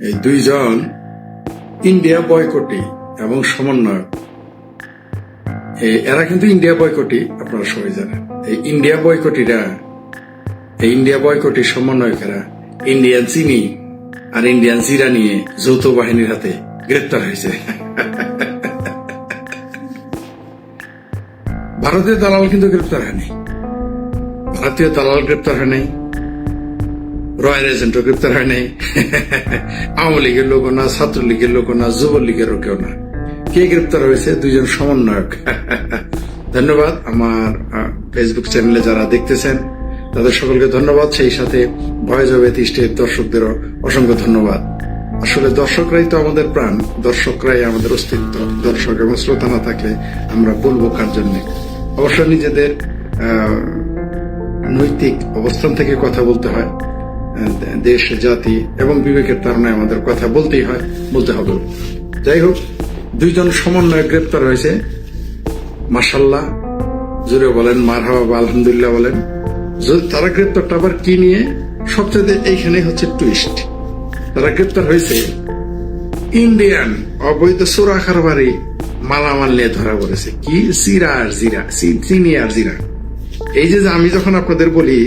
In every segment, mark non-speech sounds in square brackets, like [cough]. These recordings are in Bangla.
এই দুইজন ইন্ডিয়া বয়কটি এবং সমন্বয়ক। এরা কিন্তু ইন্ডিয়া বয়কটি আপনারা সবাই জানেন। এই ইন্ডিয়া বয়কটিরা এই ইন্ডিয়া বয়কটির সমন্বয়কেরা ইন্ডিয়ান চিনি আর ইন্ডিয়ান জিরা নিয়ে যৌথ বাহিনীর হাতে গ্রেপ্তার হয়েছে। ভারতীয় দালাল কিন্তু গ্রেপ্তার হয়নি। ভারতীয় দালাল গ্রেপ্তার হয় নাই। রয়্যাল এজেন্টও গ্রেপ্তার হয় নাই। [laughs] আওয়ামী লীগের লোক না, ছাত্রলীগের লোক না যুবলীগেরও কেউ না। কে গ্রেপ্তার হয়েছে? দুইজন সমন্বয়ক। [laughs] ধন্যবাদ আমার ফেসবুক চ্যানেলে যারা দেখতেছেন, তাদের সকলকে ধন্যবাদ। সেই সাথে ভয়েস অব এথিস্টের দর্শকদেরও অসংখ্য ধন্যবাদ। আসলে দর্শকরাই তো আমাদের প্রাণ, দর্শকরাই আমাদের অস্তিত্ব, দর্শক এবং শ্রোতা না থাকলে আমরা বলব কার জন্য? অবশ্য নিজেদের নৈতিক অবস্থান থেকে কথা বলতে হয়। দেশ, জাতি এবং বিবেকের তারণে আমাদের কথা বলতেই হয়, বলতে হবে। যাই হোক, দুইজন সমন্বয় গ্রেপ্তার হয়েছে। মাসাল্লাহ জুড়ে বলেন মার হাওয়া বা আলহামদুলিল্লাহ বলেন। তারা গ্রেপ্তারটা আবার কি নিয়ে? সবচেয়ে এইখানে হচ্ছে টুইস্ট তারা গ্রেপ্তার হয়েছে ইন্ডিয়ান অবৈধ সোরা কারবারি মালামাল নিয়ে ধরা পড়েছে। কি? সিরা আর জিরা চিনি আর জিরা। এই যে আমি যখন আপনাদের বলি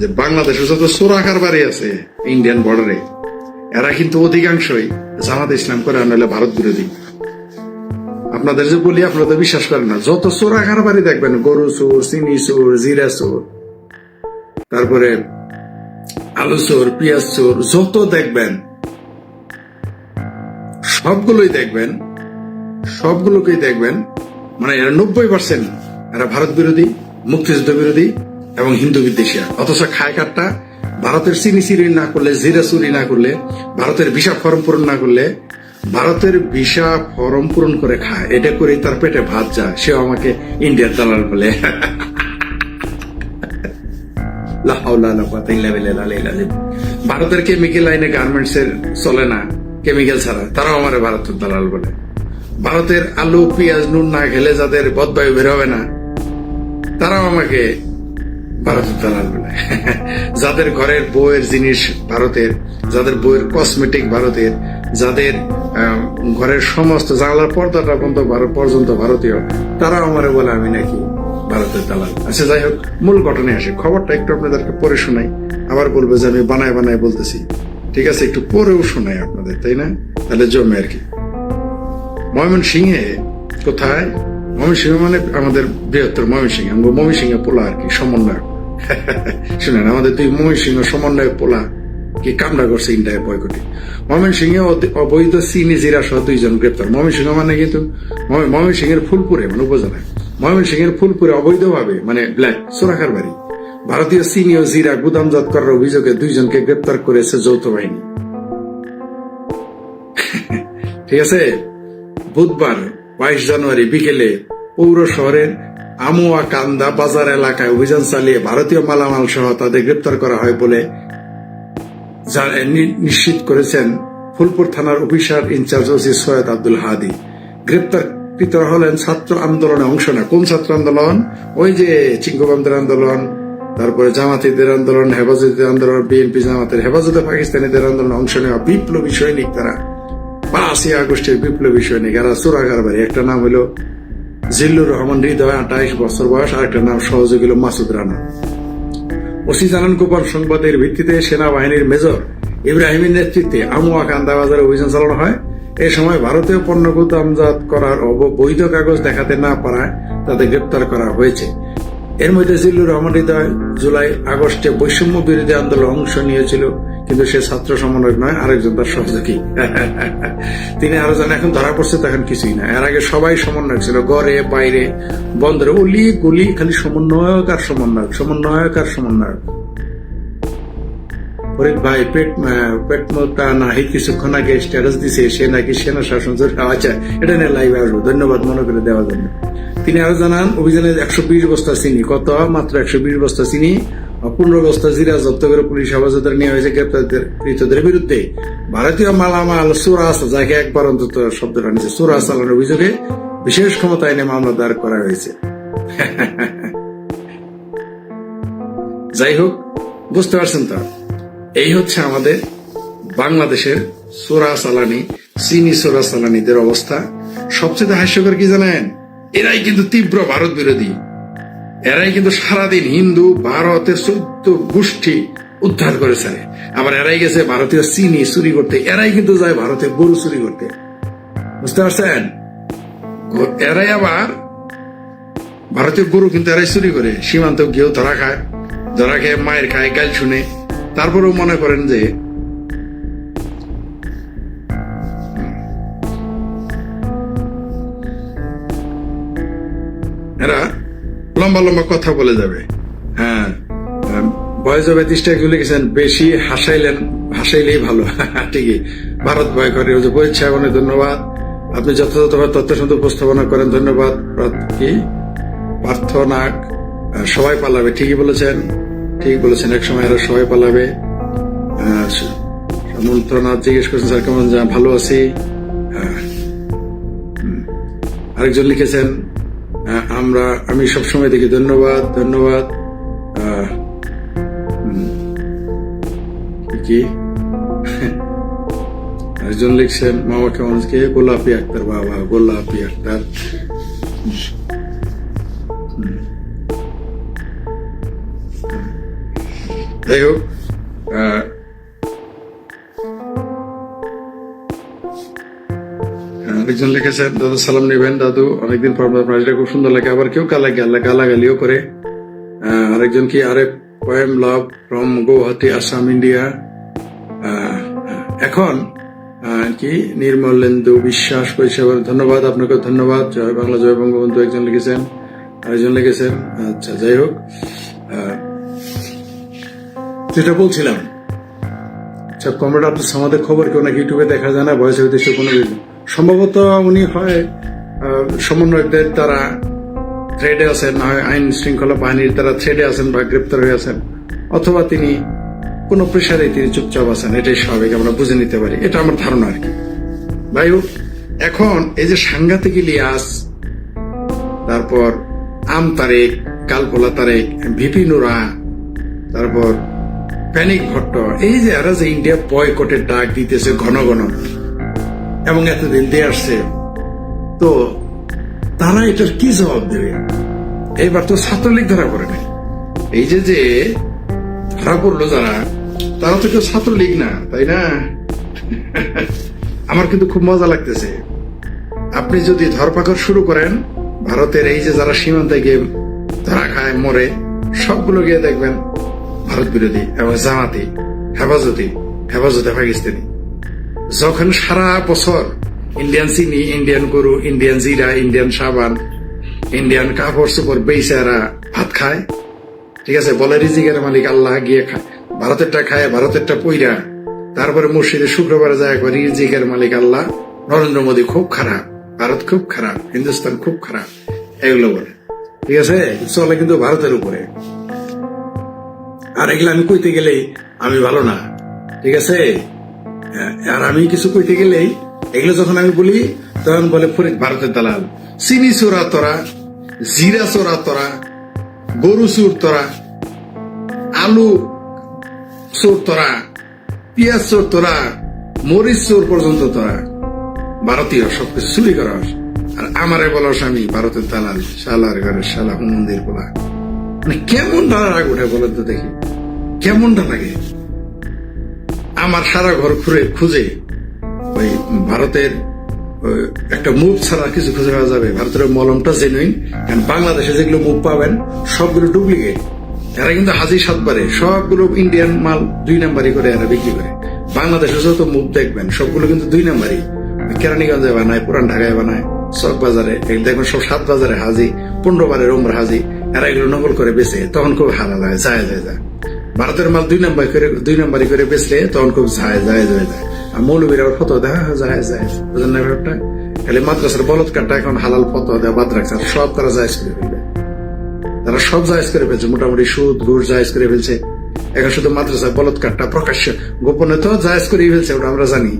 যে বাংলাদেশে যত সোরা কারবারি আছে ইন্ডিয়ান বর্ডারে এরা কিন্তু অধিকাংশই জামাত ইসলাম করে আনলে ভারত বিরোধী আপনাদের যে বলি, আপনারা তো বিশ্বাস করেন না। যত চোরা কারবারি দেখবেন, গরু চোর চিনি চোর, জিরা চোর, তারপরে আলু চোর, পেঁয়াজ চোর, যত দেখবেন, সবগুলোই দেখবেন, সবগুলোকেই দেখবেন মানে এরা নব্বই পার্সেন্ট এরা ভারত বিরোধী, মুক্তিযুদ্ধ বিরোধী এবং হিন্দু বিদ্বেষিয়া অথচ খায় কাটটা ভারতের চিনি চিনি না করলে, জিরা চুরি না করলে, ভারতের ভিসা ফর্ম পূরণ না করলে, ভারতের ভিসা ফর্ম পূরণ করে খায়। এটা করে তার পেটে ভাত যায়। সেও আমাকে ইন্ডিয়ার দালাল বলে। ভারতের কেমিক্যাল লাইনে গার্মেন্টস এর চলে না কেমিক্যাল ছাড়া। তারাও আমার ভারতের দালাল বলে। ভারতের আলু, পেঁয়াজ, নুন না খেলে যাদের বদবায়ু বের হবে না, তারাও আমাকে দালাল বলে। যাদের ঘরের বইয়ের জিনিস ভারতের, যাদের বইয়ের কসমেটিক ভারতের, যাদের ঘরের সমস্ত জানলার পর্দাটা পর্যন্ত পর্যন্ত ভারতীয়, তারাও আমারে বলে, আমি নাকি ভারতের দালাল। আচ্ছা যাই হোক, মূল ঘটনায় আসে। খবরটা একটু আপনাদেরকে পরে শোনাই। আবার বলবে যে আমি বানায় বানায় বলতেছি। ঠিক আছে, একটু পরেও শোনাই আপনাদের, তাই না? তাহলে জমে আর কি। ময়মন সিংহে কোথায়? ময়মন সিংহ মানে আমাদের বৃহত্তর ময়মন সিংহ ময়মন সিংহ পোলা আর কি, সমন্বয়ক। [laughs] শুনেন, আমাদের দুই ময়মন সিংহ সমন্বয়ক পোলা কি কামড়া করছে ইন্ডিয়ায় বয়কটি। ময়মন সিংহে অবৈধ চিনি জিরা সহ দুইজন গ্রেপ্তার। ময়মন সিংহ মানে কিন্তু ময়মন সিংহের ফুলপুরে মানে উপজেলায়। ময়মন সিংহের ফুলপুরে অবৈধভাবে মানে ব্ল্যাক সোরাকার বাড়ি। ভারতীয় চিনি ও জিরা গুদামজাত করার অভিযোগে দুইজনকে গ্রেপ্তার করেছে যৌথ বাহিনী। [laughs] ঠিক আছে? বুধবার বাইশ জানুয়ারি বিকেলে পৌর শহরের আমুয়া কান্দা বাজার এলাকায় অভিযান চালিয়ে ভারতীয় মালামাল সহ তাদের গ্রেপ্তার করা হয় বলে নিশ্চিত করেছেন ফুলপুর থানার officer in-charge OC Syed Abdul Hadi. গ্রেপ্তারকৃতরা হলেন ছাত্র আন্দোলনে অংশ নেয় কোন ছাত্র আন্দোলন? ওই যে চিঙ্গবামদের আন্দোলন, তারপরে জামাতিদের আন্দোলন, হেফাজতের আন্দোলন, বিএনপি জামাতের, হেফাজতে পাকিস্তানিদের আন্দোলনে অংশ নেওয়া বিপ্লবী সৈনিক তারা। পাঁচই আগস্টের বিপ্লবী সৈনিক, এরা চোরাগার বাড়ি একটা নাম হলো জিল্লুর রহমান হৃদয় আঠাইশ বছর বয়স আর একটা নাম সহযোগী মাসুদ রানা। ওসি জানান গোপন সংবাদের ভিত্তিতে সেনাবাহিনীর মেজর ইব্রাহিমের নেতৃত্বে আমুয়া কান্দা বাজারে অভিযান চালানো হয়। এ সময় ভারতীয় পণ্য গুদামজাত করার অব- বৈধ কাগজ দেখাতে না পারায় তাদের গ্রেপ্তার করা হয়েছে। এর মধ্যে জিল্লুর রহমান হৃদয় জুলাই আগস্টে বৈষম্য বিরোধী আন্দোলনে অংশ নিয়েছিল। কিন্তু সে ছাত্র সমন্বয়ক নয়, আরেকজন তার সহযোগী। [laughs] তিনি আরও জানেন এখন ধরা পড়ছে তখন কিছুই না। এর আগে সবাই সমন্বয়ক ছিল, ঘরে, বাইরে, বন্দরে, অলি, গলি, খালি সমন্বয়ক আর সমন্বয়ক সমন্বয়ক আর সমন্বয়ক। ফরিদ ভাই, পেট পেট নাহি, কিছুক্ষণ আগে স্ট্যাটাস দিছে, সে নাকি সেনা শাসন আচ্ছা এটা নিয়ে লাইভে আসব, ধন্যবাদ মনে করে দেওয়ার জন্য। তিনি আরও জানান, অভিযানে একশো বিশ বস্তা চিনি, কত? মাত্র একশো বিশ বস্তা চিনি। পনেরো বস্তা জিরা জব্দ করে পুলিশ হেফাজতে নেওয়া হয়েছে গ্রেপ্তারকৃতদের বিরুদ্ধে ভারতীয় মালামাল সুরাস যাকে একবার অন্তত শব্দটা নিচ্ছে সুরাস চালানোর অভিযোগে বিশেষ ক্ষমতা আইনে মামলা দায়ের করা হয়েছে। যাই হোক বুঝতে পারছেন তো? এই হচ্ছে আমাদের বাংলাদেশের সোরা সালানি চিনি সোরা সালানিদের অবস্থা। সবচেয়ে হাস্যকর কি জানেন? এরাই কিন্তু তীব্র ভারত বিরোধী। এরাই কিন্তু সারাদিন হিন্দু ভারতের চৌদ্দ গোষ্ঠী উদ্ধার করেছে আবার এরাই গেছে ভারতীয় চিনি চুরি করতে। এরাই কিন্তু যায় ভারতের গরু চুরি করতে। বুঝতে পারছেন? এরাই আবার ভারতীয় গরু কিন্তু এরাই চুরি করে। সীমান্ত গিয়েও ধরা খায়। ধরা খেয়ে মায়ের খায়, গাল শুনে। তারপরেও মনে করেন যে এরা লম্বা লম্বা কথা বলে যাবে। হ্যাঁ বয়স ব্যাতিষ্ঠা এগুলো লিখেছেন বেশি হাসাইলেন হাসাইলেই ভালো। [laughs] ঠিকই। ভারত ভয় করে বলছে অনেক ধন্যবাদ। আপনি যথাযথভাবে তথ্য শুধু উপস্থাপনা করেন ধন্যবাদ। কি? পার্থ নাগ সবাই পালাবে ঠিকই বলেছেন। ঠিক বলেছেন এক সময় এরা সবাই পালাবে। আহ, মন্ত্রনাথ জিজ্ঞেস করছেন স্যার কেমন ভালো আছি। আরেকজন লিখেছেন আমরা, আমি সবসময় দেখি ধন্যবাদ ধন্যবাদ কি [laughs] একজন লিখছেন মামা কেমন কে গোলাপি আক্তার, বাবা, গোলাপি আক্তার। যাই হোক একজন লিখেছেন দাদু, সালাম নেবেন, দাদু, অনেকদিন পর আপনার খুব সুন্দর লাগে। আবার কেউ গালা গালাগালিও করে। আরেকজন কি, আরে poem love from Guwahati Assam India এখন কি নির্মলেন্দু বিশ্বাস পরিষেবার ধন্যবাদ, আপনাকে ধন্যবাদ, জয় বাংলা, জয় বঙ্গবন্ধু, একজন লিখেছেন। আরেকজন লিখেছেন আচ্ছা যাই হোক। যেটা বলছিলাম আচ্ছা কমরেড আপনার সামাদের খবর, কেউ নাকি ইউটিউবে দেখা যায় না, বয়সের উদ্দেশ্যে কোনো। সম্ভবত উনি হয় সমন্বয়কদের দ্বারা থ্রেডে আছেন, না হয় আইন শৃঙ্খলা বাহিনীর দ্বারা থ্রেডে আছেন বা গ্রেপ্তার হয়ে আছেন, অথবা তিনি কোনো প্রেশারে তিনি চুপচাপ আছেন, এটাই স্বাভাবিক, আমরা বুঝে নিতে পারি। এটা আমার ধারণা আর কি। ভাই, এখন এই যে সাংঘাতিক ইলিয়াস, তারপর আম তারেক, কালপোলা তারেক, ভিপি নুরা, তারপর প্যানিক ভট্ট, এই যে এরা যে ইন্ডিয়া বয়কটের ডাক দিতেছে ঘন ঘন এবং এতদিন দিয়ে আসছে। তো তারা এটার কি জবাব দেবে? এইবার তো ছাত্রলীগ ধরা পড়ে নাই এই যে যে ধরা পড়ল যারা, তারা তো কেউ ছাত্রলীগ না, তাই না? আমার কিন্তু খুব মজা লাগতেছে। আপনি যদি ধরপাকড় শুরু করেন, ভারতের এই যে যারা সীমান্তে গিয়ে ধরা খায়, মরে, সবগুলো গিয়ে দেখবেন ভারত বিরোধী এবং জামাতি, হেফাজতি, হেফাজতে পাকিস্তানি। যখন সারা বছর ইন্ডিয়ান চিনি ইন্ডিয়ান গরু ইন্ডিয়ান জিরা ইন্ডিয়ান সাবান ইন্ডিয়ান কাপড় চোপড় বেচারা ভাত খায়, ঠিক আছে? বলে রিজিকের মালিক আল্লাহ গিয়ে খায়। ভারতেরটা খায়, ভারতেরটা পইরা। তারপরে মসজিদে শুক্রবারে যায় একবার রিজিকের মালিক আল্লাহ, নরেন্দ্র মোদী খুব খারাপ, ভারত খুব খারাপ, হিন্দুস্তান খুব খারাপ, এগুলো বলে। ঠিক আছে? চলে কিন্তু ভারতের উপরে। আর এগুলো আমি কইতে গেলেই আমি ভালো না। ঠিক আছে? আর আমি কিছু কইতে গেলেই এগুলো যখন আমি বলি, তখন বলে ফরিদ ভারতের দালাল। চিনি চোরা তোরা, জিরা চোরা তোরা, গরু চোর তোরা, আলু চোর তোরা, পিঁয়াজ চোর তোরা, মরিচ চোর পর্যন্ত তোরা। ভারতীয় সবকিছু চুরি করাস আর আমারে বলস আমি ভারতের দালাল, শালার ঘরের শালা মন্দির বলা মানে কেমনটা রাগ উঠে বলেন তো দেখি। কেমনটা লাগে? আমার সারা ঘর ঘুরে খুঁজে, ওই ভারতের একটা মুভ ছাড়া কিছু খুঁজে পাওয়া যাবে। ভারতের মলমটা জেনুইন কারণ বাংলাদেশে যেগুলো মুভ পাবেন, সবগুলো ডুপ্লিকেট এরা কিন্তু হাজি সাতবারে, সবগুলো ইন্ডিয়ান মাল দুই নাম্বারই করে এরা বিক্রি করে। বাংলাদেশে যত মুভ দেখবেন, সবগুলো কিন্তু দুই নাম্বারই। কেরানীগঞ্জে বানায়, পুরান ঢাকায় বানায় চক বাজারে দেখবেন সব সাত বাজারে হাজি, পনেরো বারের ওমর হাজি, এরা এগুলো নকল করে বেচে, তখন খুব হারা যায় যায় যায়। ভারতের মাল দুই নাম্বার করে, দুই নাম্বারই করে বেচলে তখন খুব যায় যায় যায় যায়। আর মৌলবীর আবার ফটো দেখা যায় যায় বুঝলেন না ব্যাপারটা? খালি মাদ্রাসার বলদ কাটা এখন হালাল ফটো দেওয়া বাদ রাখছে। সব তারা জায়জ করে ফেলবে। তারা সব জায়জ করে ফেলছে, মোটামুটি সুদ, ঘুষ জায়জ করে ফেলছে। এখন শুধু মাদ্রাসা বলদ কাটটা প্রকাশ্য, গোপনে তো জায়জ করে ফেলছে, ওটা আমরা জানি।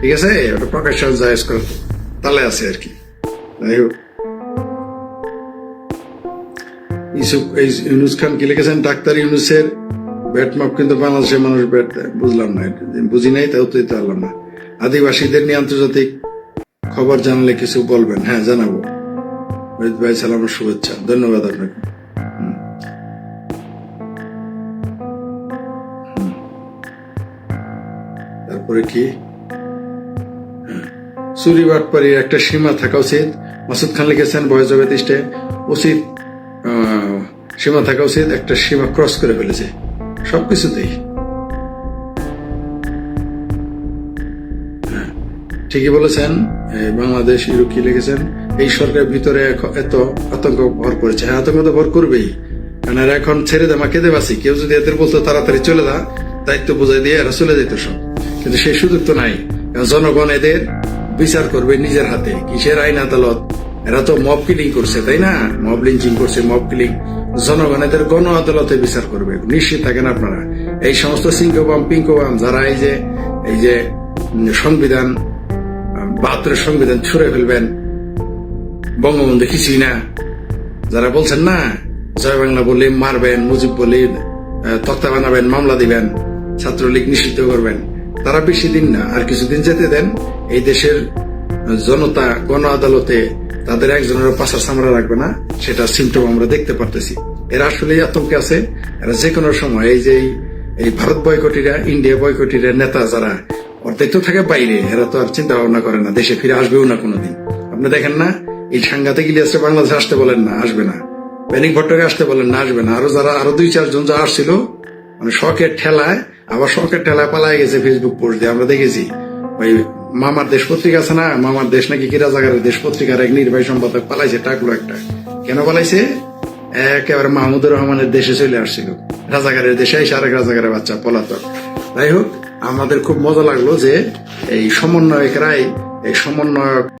ঠিক আছে? ওটা প্রকাশ্য জায়জ করে, তালে আছে আর কি। যাই হোক। ইউনুস খান কি লিখেছেন? ডাক্তার ইউনুসের ব্যাট মাপ কিন্তু বাংলাদেশের মানুষ ব্যাট বুঝলাম না। বুঝি নাই, তাও তো পারলাম না। আদিবাসীদের নিয়ে আন্তর্জাতিক খবর জানলে কিছু বলবেন? হ্যাঁ জানাব। ভাই, সালাম শুভেচ্ছা। ধন্যবাদ আপনাকে। তারপরে কি? হ্যাঁ। চুরি বাটপারির একটা সীমা থাকা উচিত। মাসুদ খান লিখেছেন, বয়স জগৎ ইস্টে উচিত সীমা থাকা উচিত। একটা সীমা ক্রস করে ফেলেছে। সবকিছুতেই হ্যাঁ, ঠিকই বলেছেন বাংলাদেশ কি লিখেছেন? এই সরকারের ভিতরে এত আতঙ্ক ভর করেছে। হ্যাঁ আতঙ্ক তো ভর করবেই। কারণ এরা এখন ছেড়ে দেমা কেঁদে বাসি কেউ যদি এদের বলতো তাড়াতাড়ি চলে যা দায়িত্ব বুঝাই দিয়ে এরা চলে যেত সব। কিন্তু সেই সুযোগ তো নাই। জনগণ এদের বিচার করবে নিজের হাতে। কিসের আইন আদালত? এরা তো মব কিলিং করছে তাই না? মব লিঞ্চিং করছে মব কিলিং জনগণ এদের গণ আদালতে বিচার করবে। নিশ্চিত থাকেন আপনারা। এই সমস্ত সিংকবাম পিঙ্কবাম যারা এই যে এই যে সংবিধান বাহাত্তরের সংবিধান ছুড়ে ফেলবেন বঙ্গবন্ধু কিছুই না। যারা বলছেন না জয় বাংলা বললে মারবেন মুজিব আহ, তক্তা বানাবেন মামলা দিবেন ছাত্রলীগ নিষিদ্ধ করবেন। তারা বেশি দিন না আর কিছুদিন যেতে দেন। এই দেশের জনতা গণ আদালতে তাদের একজনের পাশা সামরা রাখবে না, সেটা সিমটম আমরা দেখতে পারতেছি। এরা আসলে আতঙ্কে আছে, এরা যে কোনো সময় এই যে এই- ভারত বয়কটিরা, ইন্ডিয়া বয়কটিরা নেতা যারা অর্ধেক তো থাকে বাইরে, এরা তো আর চিন্তা ভাবনা করে না, দেশে ফিরে আসবেও না কোনোদিন। আপনি দেখেন না, এই সাংঘাতিক ইলিয়াসে বাংলাদেশে আসতে বলেন না, আসবে না। ব্যানিক ভট্টকে আসতে বলেন না, আসবে না। আরও যারা, আরও দুই চারজন যা আসছিল মানে শখের ঠেলায়, আবার শখের ঠেলায় পালাই গেছে ফেসবুক পোস্ট দিয়ে, আমরা দেখেছি। ওই মামার দেশ পত্রিকা আছে না, মামার দেশ নাকি দেশ পত্রিকার এক নির্বাহী সম্পাদক পালাইছে টাকলো একটা। কেন পালাইছে? একেবারে মাহমুদুর রহমানের দেশে চলে আসছিল। রাজাগারের দেশে এসে আরেক রাজাগারের বাচ্চা, পলাতক। যাই হোক, আমাদের খুব মজা লাগল যে এই সমন্বয়করাই এই সমন্বয়ক